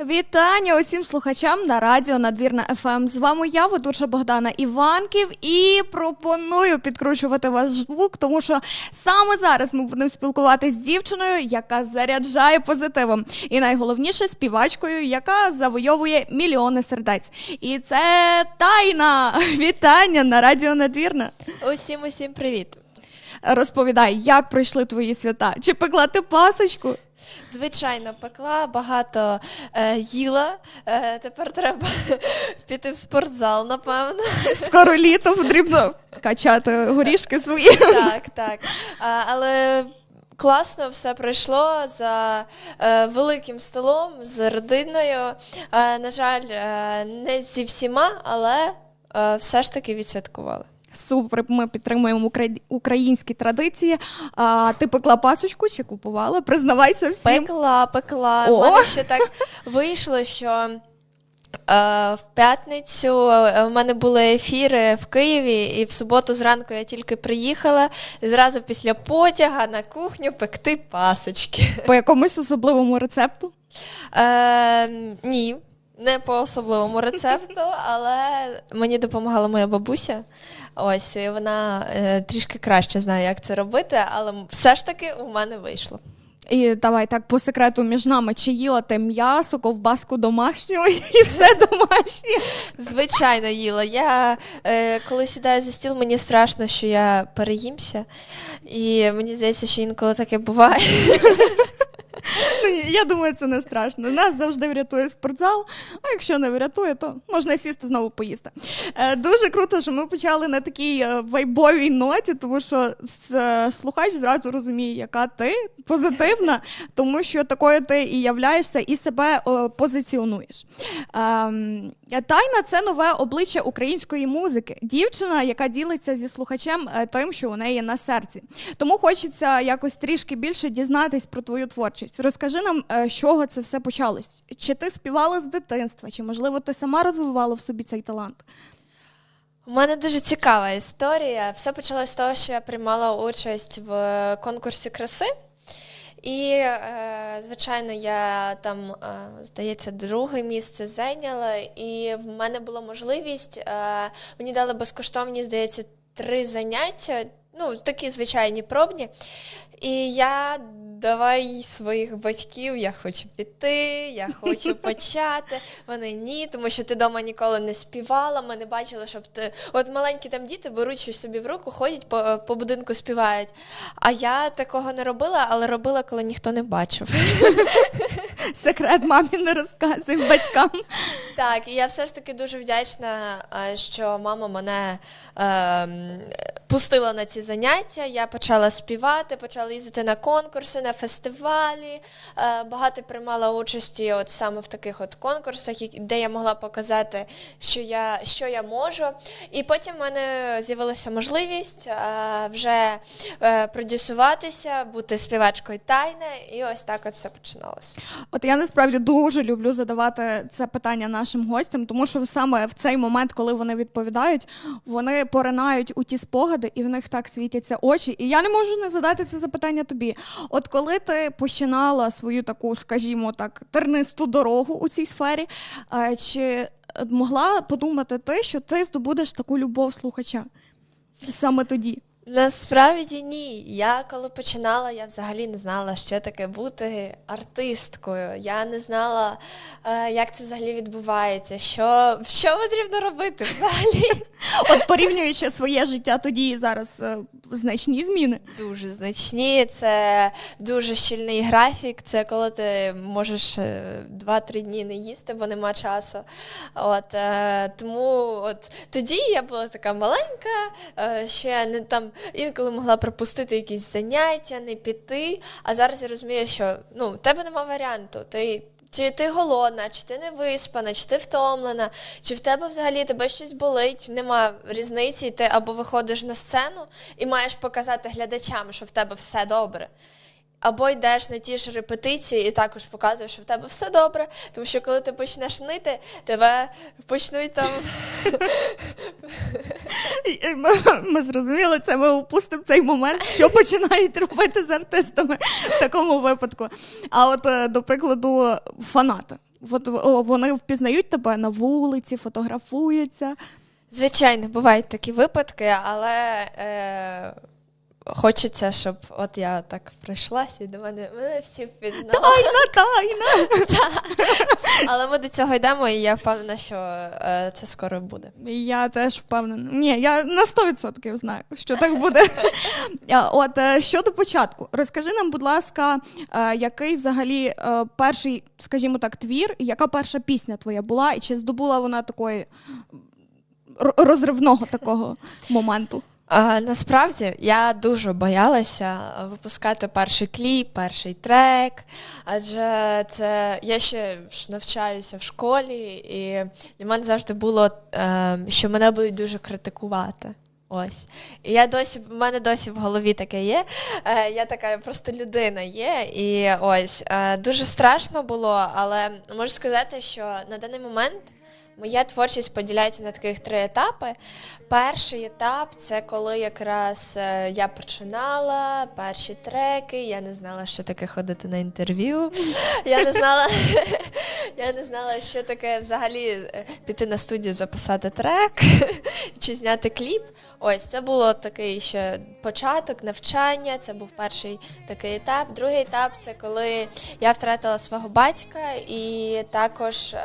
Вітання усім слухачам на радіо Надвірна ФМ. З вами я, ведуча Богдана Іванків, і пропоную підкручувати ваш звук, тому що саме зараз ми будемо спілкуватися з дівчиною, яка заряджає позитивом, і найголовніше співачкою, яка завойовує мільйони сердець. І це тайна вітання на радіо Надвірна. Усім усім привіт. Розповідай, як пройшли твої свята? Чи пекла ти пасочку? Звичайно, пекла, багато е, їла. Е, тепер треба піти в спортзал, напевно. Скоро літо потрібно качати горішки свої. Так, так. А, але класно все пройшло за е, великим столом, з родиною. Е, на жаль, е, не зі всіма, але е, все ж таки відсвяткували. Супер, ми підтримуємо українські традиції. А ти пекла пасочку чи купувала? Признавайся всім. Пекла, пекла. У мене ще так вийшло, що е, в п'ятницю е, в мене були ефіри в Києві, і в суботу зранку я тільки приїхала, і зразу після потяга на кухню пекти пасочки. По якомусь особливому рецепту? Е, ні. Не по особливому рецепту, але мені допомагала моя бабуся. Ось і вона е, трішки краще знає, як це робити, але все ж таки у мене вийшло. І давай так по секрету між нами, чи їла ти м'ясо, ковбаску домашню і все домашнє. Звичайно, їла. Я е, коли сідаю за стіл, мені страшно, що я переїмся, і мені здається, що інколи таке буває. Я думаю, це не страшно. Нас завжди врятує спортзал, а якщо не врятує, то можна сісти знову поїсти. Е, Дуже круто, що ми почали на такій е, вайбовій ноті, тому що слухач зразу розуміє, яка ти позитивна, тому що такою ти і являєшся, і себе е, позиціонуєш. Ем, Тайна це нове обличчя української музики. Дівчина, яка ділиться зі слухачем е, тим, що у неї на серці. Тому хочеться якось трішки більше дізнатись про твою творчість. Розкажи нам, е, з чого це все почалось? Чи ти співала з дитинства, чи можливо ти сама розвивала в собі цей талант? У мене дуже цікава історія. Все почалося з того, що я приймала участь в конкурсі краси. І, е, звичайно, я там, е, здається, друге місце зайняла, і в мене була можливість, мені дали безкоштовні, здається, три заняття, ну, такі звичайні пробні. І я давай своїх батьків, я хочу піти, я хочу почати. Вони ні, тому що ти вдома ніколи не співала. Ми не бачили, щоб ти. От маленькі там діти беруть щось собі в руку, ходять по, по будинку, співають. А я такого не робила, але робила, коли ніхто не бачив. Секрет мамі не розказуй батькам. Так, і я все ж таки дуже вдячна, е, що мама мене ем, пустила на ці заняття. Я почала співати, почала їздити на конкурси, на фестивалі. Е, багато приймала участі от саме в таких от конкурсах, де я могла показати, що я, що я можу. І потім в мене з'явилася можливість е, вже е, продюсуватися, бути співачкою тайне, і ось так от все починалося. От я насправді дуже люблю задавати це питання нашим гостям, тому що саме в цей момент, коли вони відповідають, вони поринають у ті спогади, і в них так світяться очі. І я не можу не задати це запитання тобі. От коли ти починала свою таку, скажімо так, тернисту дорогу у цій сфері, е, чи могла подумати ти, що ти здобудеш таку любов слухача саме тоді? Насправді ні. Я коли починала, я взагалі не знала, що таке бути артисткою. Я не знала, е, як це взагалі відбувається, що, що потрібно робити взагалі. От порівнюючи своє життя тоді і зараз е, значні зміни. Дуже значні. Це дуже щільний графік. Це коли ти можеш е, 2-3 дні не їсти, бо нема часу. От, е, тому от тоді я була така маленька, е, ще не там інколи могла пропустити якісь заняття, не піти. А зараз я розумію, що ну, в тебе нема варіанту. Ти чи ти голодна, чи ти не виспана, чи ти втомлена, чи в тебе взагалі тебе щось болить, нема різниці, і ти або виходиш на сцену і маєш показати глядачам, що в тебе все добре. Або йдеш на ті ж репетиції і також показуєш, що в тебе все добре, тому що коли ти почнеш нити, тебе почнуть там. Ми, ми зрозуміли це, ми опустимо цей момент, що починають робити з артистами в такому випадку. А от, е, до прикладу, фанати. Вони впізнають тебе на вулиці, фотографуються. Звичайно, бувають такі випадки, але е, хочеться, щоб от я так прийшлася і до мене мене всі впізнали. Тайна, тайна! Але ми до цього йдемо, і я впевнена, що е, це скоро буде. Я теж впевнена. Ні, я на 100% знаю, що так буде. От е, щодо початку, розкажи нам, будь ласка, е, який взагалі е, перший, скажімо так, твір, яка перша пісня твоя була, і чи здобула вона такої розривного такого моменту? Насправді я дуже боялася випускати перший кліп, перший трек, адже це я ще навчаюся в школі, і для мене завжди було, е, що мене будуть дуже критикувати. Ось. І я досі, в мене досі в голові таке є. Е, Я така просто людина є. І ось е, дуже страшно було, але можу сказати, що на даний момент. Моя творчість поділяється на таких три етапи. Перший етап це коли якраз е, я починала перші треки. Я не знала, що таке ходити на інтерв'ю. Я не знала, я не знала, що таке взагалі е, піти на студію, записати трек чи зняти кліп. Ось це було такий ще початок навчання. Це був перший такий етап. Другий етап це коли я втратила свого батька, і також е,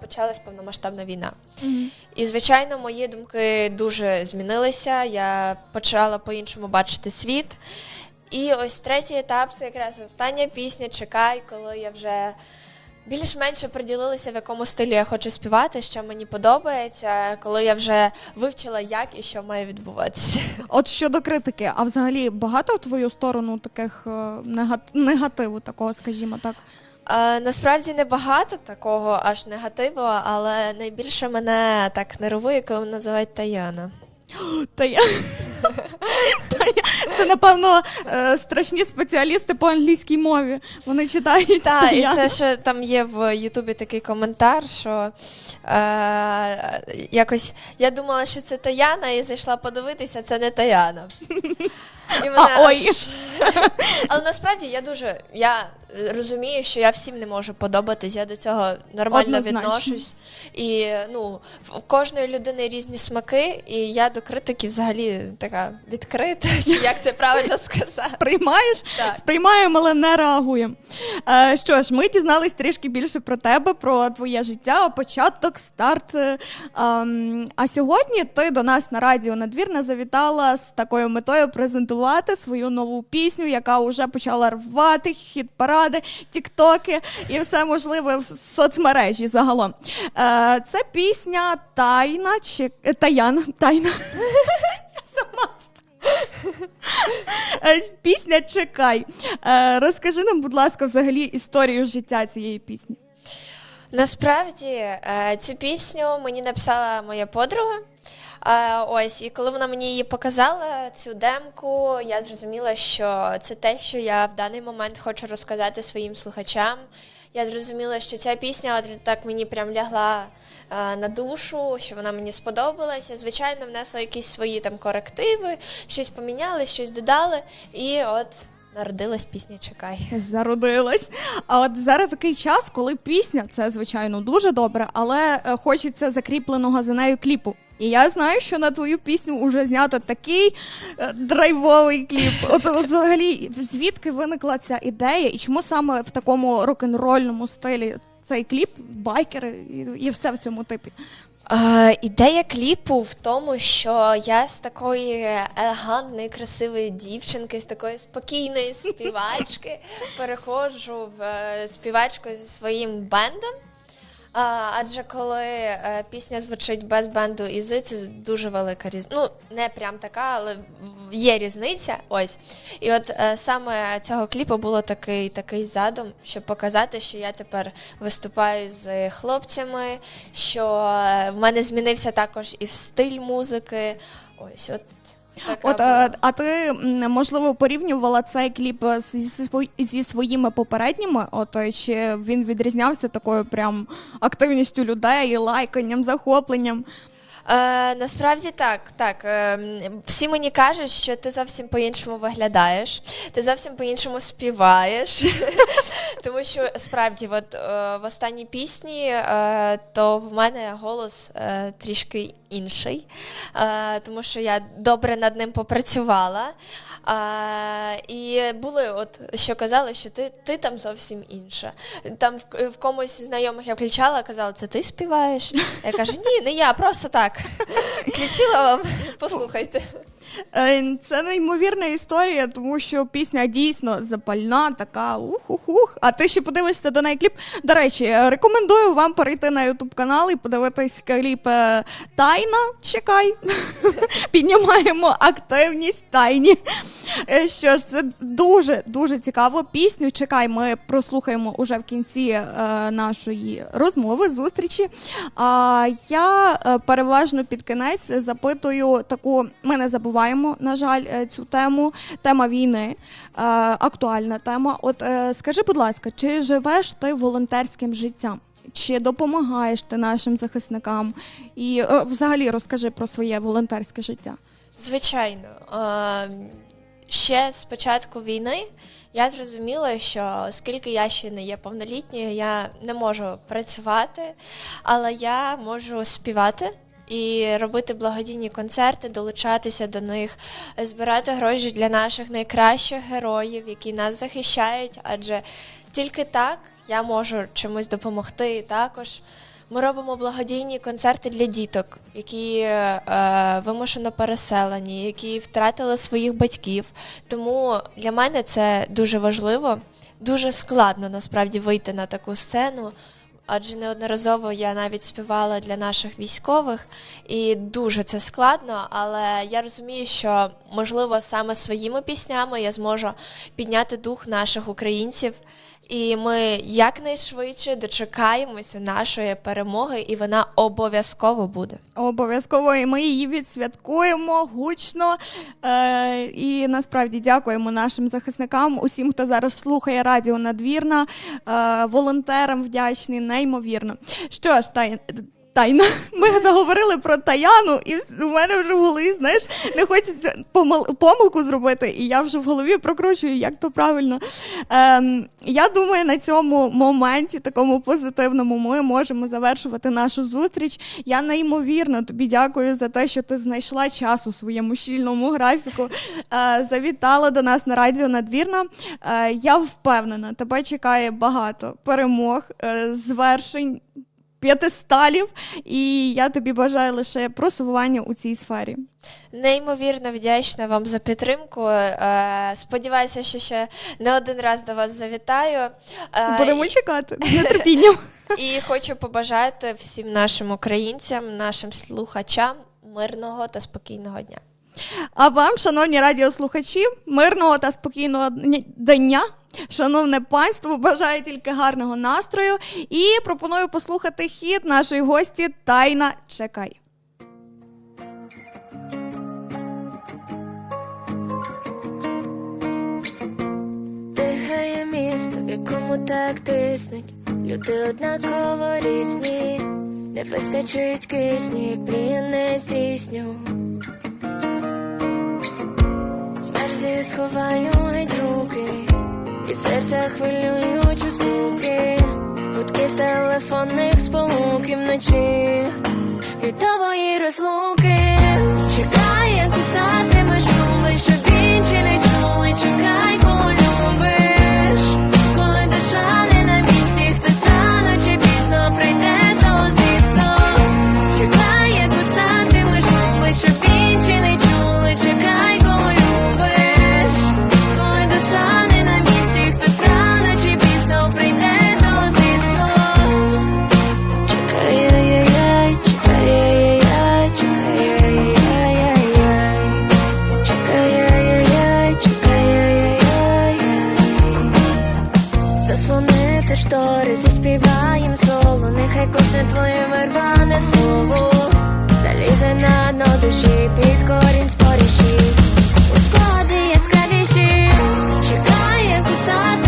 почалась повномасштабна війна. Mm-hmm. І звичайно, мої думки дуже змінилися. Я почала по-іншому бачити світ. І ось третій етап це якраз остання пісня Чекай, коли я вже більш-менш приділилася, в якому стилі я хочу співати, що мені подобається, коли я вже вивчила, як і що має відбуватися. От щодо критики, а взагалі багато в твою сторону таких е, негативу, такого, скажімо так. Е, насправді небагато такого аж негативу, але найбільше мене так нервує, коли мене називають Таяна. Тая... Це, напевно, е, страшні спеціалісти по англійській мові. Вони читають. Так, і це ще там є в Ютубі такий коментар, що е, якось я думала, що це Таяна, і зайшла подивитися, це не Таяна. І мене а, ой. Аж... Але насправді я дуже я розумію, що я всім не можу подобатись, я до цього нормально Однозначно. відношусь. І ну, в кожної людини різні смаки, і я до критики взагалі така відкрита, чи як це правильно сказати. Сприймаєш? Так. Сприймаємо, але не реагуємо. Е, Що ж, ми дізнались трішки більше про тебе, про твоє життя, початок, старт. Е, а сьогодні ти до нас на радіо надвірна завітала з такою метою презентувати свою нову пісню, яка вже почала рвати хіт паради, тіктоки і все можливе в соцмережі загалом. Е, Це пісня Тайна чи Таяна. Тайна. Сама е, Пісня Чекай. Е, розкажи нам, будь ласка, взагалі історію життя цієї пісні. Насправді е, цю пісню мені написала моя подруга. Ось, і коли вона мені її показала, цю демку, я зрозуміла, що це те, що я в даний момент хочу розказати своїм слухачам. Я зрозуміла, що ця пісня от так мені прям лягла на душу, що вона мені сподобалася. Звичайно, внесла якісь свої там корективи, щось поміняли, щось додали, і от. Народилась пісня Чекай. Зародилась. А от зараз такий час, коли пісня це звичайно дуже добре, але е, хочеться закріпленого за нею кліпу. І я знаю, що на твою пісню вже знято такий е, драйвовий кліп. От, взагалі, звідки виникла ця ідея, і чому саме в такому рок-н-рольному стилі цей кліп, байкери і, все в цьому типі? Е, ідея кліпу в тому, що я з такої елегантної, красивої дівчинки, з такої спокійної співачки переходжу в е, співачку зі своїм бендом. А, Адже коли е, пісня звучить без бенду і з, це дуже велика різниця. Ну, не прям така, але є різниця. Ось. І от е, саме цього кліпу було такий такий задум, щоб показати, що я тепер виступаю з хлопцями, що е, в мене змінився також і стиль музики. Ось, от От, а, а ти можливо порівнювала цей кліп зі, зі своїми попередніми? От чи він відрізнявся такою прям активністю людей, лайканням, захопленням? Е, Насправді так, так. Е, всі мені кажуть, що ти зовсім по-іншому виглядаєш, ти зовсім по-іншому співаєш. Тому що справді, от е, в останній пісні, е, то в мене голос е, трішки інший, тому що я добре над ним попрацювала. А, І були, от що казали, що ти ти там зовсім інша. Там в, в комусь знайомих я включала, казала, це ти співаєш. Я кажу, ні, не я, просто так. Включила вам, послухайте. Е, це неймовірна історія, тому що пісня дійсно запальна, така ух-ух-ух. А ти ще подивишся до неї кліп. До речі, рекомендую вам перейти на ютуб канал і подивитись кліп е, Тайна. Чекай, піднімаємо активність тайні. Е, що ж, це дуже дуже цікаво. Пісню чекай, ми прослухаємо уже в кінці е, нашої розмови, зустрічі. А я е, переважно під кінець запитую таку, ми не забуваємо, на жаль, е, цю тему. Тема війни, е, актуальна тема. От е, скажи, будь ласка, чи живеш ти волонтерським життям? Чи допомагаєш ти нашим захисникам? І взагалі розкажи про своє волонтерське життя. Звичайно. Е, ще з початку війни я зрозуміла, що оскільки я ще не є повнолітньою, я не можу працювати, але я можу співати. І робити благодійні концерти, долучатися до них, збирати гроші для наших найкращих героїв, які нас захищають. Адже тільки так я можу чимось допомогти також. Ми робимо благодійні концерти для діток, які е, вимушено переселені, які втратили своїх батьків. Тому для мене це дуже важливо, дуже складно насправді вийти на таку сцену. Адже неодноразово я навіть співала для наших військових, і дуже це складно. Але я розумію, що можливо саме своїми піснями я зможу підняти дух наших українців. І ми якнайшвидше дочекаємося нашої перемоги, і вона обов'язково буде. Обов'язково і ми її відсвяткуємо гучно. Е, І насправді дякуємо нашим захисникам, усім, хто зараз слухає радіо надвірна, е, волонтерам вдячні, неймовірно. Що ж, та тайна. Ми заговорили про Таяну, і у мене вже в голові, знаєш, не хочеться помил, помилку зробити, і я вже в голові прокручую, як то правильно. Ем, Я думаю, на цьому моменті, такому позитивному, ми можемо завершувати нашу зустріч. Я неймовірно тобі дякую за те, що ти знайшла час у своєму щільному графіку, е, завітала до нас на радіо надвірна. Е, Я впевнена, тебе чекає багато перемог, е, звершень п'ятисталів, і я тобі бажаю лише просування у цій сфері. Неймовірно вдячна вам за підтримку. Е, сподіваюся, що ще не один раз до вас завітаю. Е, Будемо чекати з нетерпінням. І хочу побажати всім нашим українцям, нашим слухачам мирного та спокійного дня. А вам, шановні радіослухачі, мирного та спокійного дня. Шановне панство, бажаю тільки гарного настрою і пропоную послухати хід нашої гості Тайна Чекай. Тихає місто, в якому так тиснуть. Люди однаково різні, не вистачить кисню, як мрію не здійсню. Смерті сховаю серця хвилюючі звуки, гудків телефонних сполуки вночі, від твої розлуки, чекає кусатимеш штори, заспіваєм соло, нехай кожне твоє вирване слово залізе на дно душі під корінь споріші. У спогади яскравіші, чекає, кусатимеш